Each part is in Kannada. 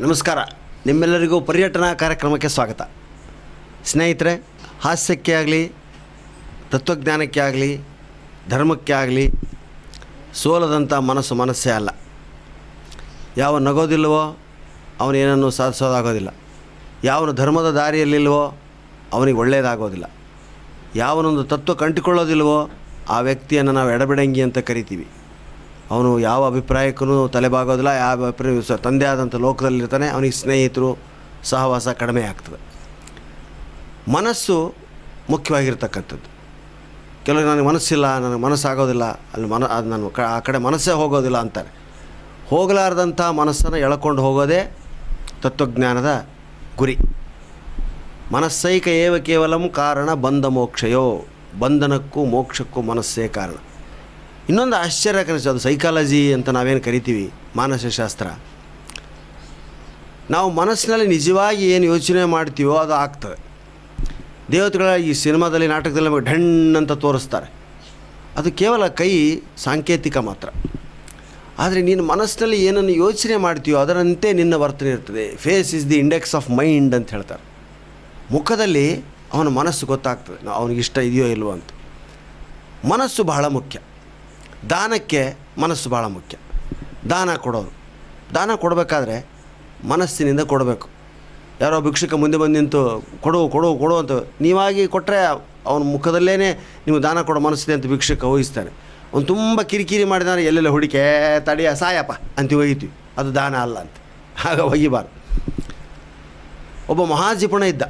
ನಮಸ್ಕಾರ. ನಿಮ್ಮೆಲ್ಲರಿಗೂ ಪರ್ಯಟನಾ ಕಾರ್ಯಕ್ರಮಕ್ಕೆ ಸ್ವಾಗತ. ಸ್ನೇಹಿತರೆ, ಹಾಸ್ಯಕ್ಕೆ ಆಗಲಿ, ತತ್ವಜ್ಞಾನಕ್ಕೆ ಆಗಲಿ, ಧರ್ಮಕ್ಕೆ ಆಗಲಿ, ಸೋಲದಂಥ ಮನಸ್ಸು ಮನಸ್ಸೇ ಅಲ್ಲ. ಯಾವ ನಗೋದಿಲ್ವೋ ಅವನೇನನ್ನು ಸಾಧಿಸೋದಾಗೋದಿಲ್ಲ. ಯಾವನು ಧರ್ಮದ ದಾರಿಯಲ್ಲಿಲ್ವೋ, ಅವನಿಗೆ ಒಳ್ಳೆಯದಾಗೋದಿಲ್ಲ. ಯಾವನೊಂದು ತತ್ವ ಕಂಟಿಕೊಳ್ಳೋದಿಲ್ವೋ ಆ ವ್ಯಕ್ತಿಯನ್ನು ನಾವು ಎಡಬಿಡಂಗಿ ಅಂತ ಕರಿತೀವಿ. ಅವನು ಯಾವ ಅಭಿಪ್ರಾಯಕ್ಕೂ ತಲೆಬಾಗೋದಿಲ್ಲ, ಯಾವ ಅಭಿಪ್ರಾಯ ತಂದೆ ಆದಂಥ ಲೋಕದಲ್ಲಿರ್ತಾನೆ, ಅವನಿಗೆ ಸ್ನೇಹಿತರು ಸಹವಾಸ ಕಡಿಮೆ ಆಗ್ತದೆ. ಮನಸ್ಸು ಮುಖ್ಯವಾಗಿರ್ತಕ್ಕಂಥದ್ದು. ಕೆಲವರು ನನಗೆ ಮನಸ್ಸಿಲ್ಲ, ನನಗೆ ಮನಸ್ಸಾಗೋದಿಲ್ಲ, ಅಲ್ಲಿ ಮನ, ಅದು ನಾನು ಕ, ಆ ಕಡೆ ಮನಸ್ಸೇ ಹೋಗೋದಿಲ್ಲ ಅಂತಾರೆ. ಹೋಗಲಾರ್ದಂಥ ಮನಸ್ಸನ್ನು ಎಳ್ಕೊಂಡು ಹೋಗೋದೇ ತತ್ವಜ್ಞಾನದ ಗುರಿ. ಮನಸ್ಸೈಕ ಏವ ಕೇವಲಂ ಕಾರಣ ಬಂಧ ಮೋಕ್ಷಯೋ, ಬಂಧನಕ್ಕೂ ಮೋಕ್ಷಕ್ಕೂ ಮನಸ್ಸೇ ಕಾರಣ. ಇನ್ನೊಂದು ಆಶ್ಚರ್ಯಕರ ಅದು ಸೈಕಾಲಜಿ ಅಂತ ನಾವೇನು ಕರಿತೀವಿ, ಮಾನಸಶಾಸ್ತ್ರ. ನಾವು ಮನಸ್ಸಿನಲ್ಲಿ ನಿಜವಾಗಿ ಏನು ಯೋಚನೆ ಮಾಡ್ತೀವೋ ಅದು ಆಗ್ತದೆ. ದೇವತೆಗಳ ಈ ಸಿನಿಮಾದಲ್ಲಿ, ನಾಟಕದಲ್ಲಿ ನಮಗೆ ಢಣ್ ಅಂತ ತೋರಿಸ್ತಾರೆ. ಅದು ಕೇವಲ ಕೈ ಸಾಂಕೇತಿಕ ಮಾತ್ರ. ಆದರೆ ನೀನು ಮನಸ್ಸಿನಲ್ಲಿ ಏನನ್ನು ಯೋಚನೆ ಮಾಡ್ತೀಯೋ ಅದರಂತೆ ನಿನ್ನ ವರ್ತನೆ ಇರ್ತದೆ. Face is the index of mind ಅಂತ ಹೇಳ್ತಾರೆ. ಮುಖದಲ್ಲಿ ಅವನ ಮನಸ್ಸು ಗೊತ್ತಾಗ್ತದೆ ನಾವು ಅವನಿಗೆ ಇಷ್ಟ ಇದೆಯೋ ಇಲ್ವೋ ಅಂತ. ಮನಸ್ಸು ಬಹಳ ಮುಖ್ಯ. ದಾನಕ್ಕೆ ಮನಸ್ಸು ಭಾಳ ಮುಖ್ಯ. ದಾನ ಕೊಡೋರು ದಾನ ಕೊಡಬೇಕಾದ್ರೆ ಮನಸ್ಸಿನಿಂದ ಕೊಡಬೇಕು. ಯಾರೋ ಭಿಕ್ಷುಕ ಮುಂದೆ ಬಂದು ನಿಂತು ಕೊಡು ಕೊಡು ಕೊಡು ಅಂತ ನೀವಾಗಿ ಕೊಟ್ಟರೆ ಅವನ ಮುಖದಲ್ಲೇ ನೀವು ದಾನ ಕೊಡೋ ಮನಸ್ಸಿದೆ ಅಂತ ಭಿಕ್ಷುಕ ಊಹಿಸ್ತಾನೆ. ಅವ್ನು ತುಂಬ ಕಿರಿಕಿರಿ ಮಾಡಿದಾರೆ ಎಲ್ಲೆಲ್ಲ ಹುಡುಕೆ ತಡೆಯ, ಸಾಯಪ್ಪ ಅಂತ ಒಯ್ತೀವಿ. ಅದು ದಾನ ಅಲ್ಲ ಅಂತ. ಆಗ ಒಯ್ಯಬಾರ್ದು. ಒಬ್ಬ ಮಹಾಜಿಪುಣ ಇದ್ದ.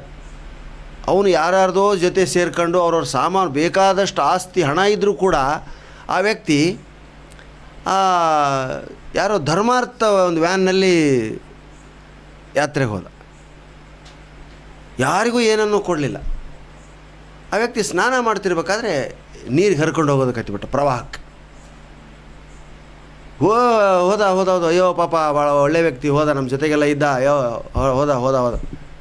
ಅವನು ಯಾರ್ಯಾರ್ದೋ ಜೊತೆ ಸೇರ್ಕೊಂಡು ಅವ್ರವ್ರ ಸಾಮಾನು ಬೇಕಾದಷ್ಟು ಆಸ್ತಿ, ಹಣ ಇದ್ದರೂ ಕೂಡ ಆ ವ್ಯಕ್ತಿ ಯಾರೋ ಧರ್ಮಾರ್ಥ ಒಂದು ವ್ಯಾನ್ನಲ್ಲಿ ಯಾತ್ರೆಗೆ ಹೋದ ಯಾರಿಗೂ ಏನನ್ನೂ ಕೊಡಲಿಲ್ಲ. ಆ ವ್ಯಕ್ತಿ ಸ್ನಾನ ಮಾಡ್ತಿರ್ಬೇಕಾದ್ರೆ ನೀರಿಗೆ ಹರ್ಕೊಂಡು ಹೋಗೋದಕ್ಕೆ ಪ್ರವಾಹಕ್ಕೆ. ಹೋ ಹೋದ ಹೋದ ಹೋದ, ಅಯ್ಯೋ ಪಾಪ ಭಾಳ ಒಳ್ಳೆ ವ್ಯಕ್ತಿ, ಹೋದ, ನಮ್ಮ ಜೊತೆಗೆಲ್ಲ ಇದ್ದ, ಅಯ್ಯೋ, ಹೋದ ಹೋದ ಹೋದ.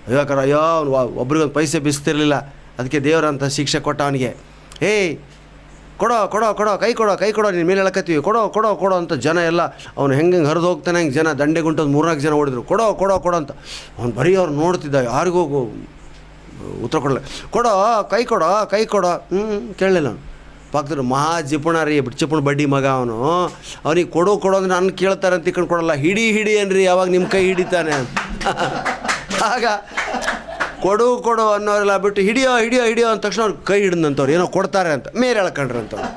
ಅಯ್ಯೋ ಕರ ಅಯ್ಯೋ ಅವ್ನು ಒಬ್ರಿಗೊಂದು ಪೈಸೆ ಬಿಸ್ತಿರಲಿಲ್ಲ, ಅದಕ್ಕೆ ದೇವರಂತ ಶಿಕ್ಷೆ ಕೊಟ್ಟ ಅವನಿಗೆ. ಏಯ್ ಕೊಡೋ ಕೊಡೋ ಕೊಡೋ, ಕೈ ಕೊಡೋ ಕೈ ಕೊಡೋ ನಿನ್ನ ಮೇಲೆ ಎಳಕತ್ತೀವಿ. ಕೊಡೋ ಕೊಡೋ ಕೊಡೋ ಅಂತ ಜನ ಎಲ್ಲ ಅವನು ಹೆಂಗೆ ಹೆಂಗೆ ಹರಿದು ಹೋಗ್ತಾನೆ ಹಂಗೆ ಜನ ದಂಡೆ ಗುಂಟೊಂದು ಮೂರ್ನಾಲ್ಕು ಜನ ಓಡಿದ್ರು. ಕೊಡೋ ಕೊಡೋ ಕೊಡೋ ಅಂತ. ಅವ್ನು ಬರೀ ಅವ್ರು ನೋಡ್ತಿದ್ದ, ಯಾರಿಗೂ ಉತ್ತರ ಕೊಡಲ್ಲ ಕೊಡೋ, ಕೈ ಕೊಡೋ ಕೈ ಕೊಡೋ. ಹ್ಞೂ ಕೇಳಲಿಲ್ಲ ಅವನು. ಪಕ್ಕದ ಮಹಾ ಜಿಪುಣ ರೀ ಜಿಪುಣ ಬಡ್ಡಿ ಮಗ ಅವನು. ಅವನಿಗೆ ಕೊಡು, ಕೊಡೋ ಅಂದ್ರೆ ನನ್ನ ಕೇಳ್ತಾರೆ ಅಂತ ತಿಳ್ಕೊಂಡು ಕೊಡಲ್ಲ. ಹಿಡಿ ಹಿಡಿ ಅನ್ರಿ ಯಾವಾಗ ನಿಮ್ಮ ಕೈ ಹಿಡಿತಾನೆ ಆಗ ಕೊಡು ಕೊಡು ಅನ್ನೋರೆಲ್ಲ ಬಿಟ್ಟು ಹಿಡಿಯೋ ಹಿಡಿಯೋ ಹಿಡಿಯೋ ಅಂದ ತಕ್ಷಣ ಅವ್ರು ಕೈ ಹಿಡಿದಂಥವ್ರು. ಏನೋ ಕೊಡ್ತಾರೆ ಅಂತ, ಮೇಲೆ ಎಳ್ಕೊಂಡ್ರಂಥವ್ರು.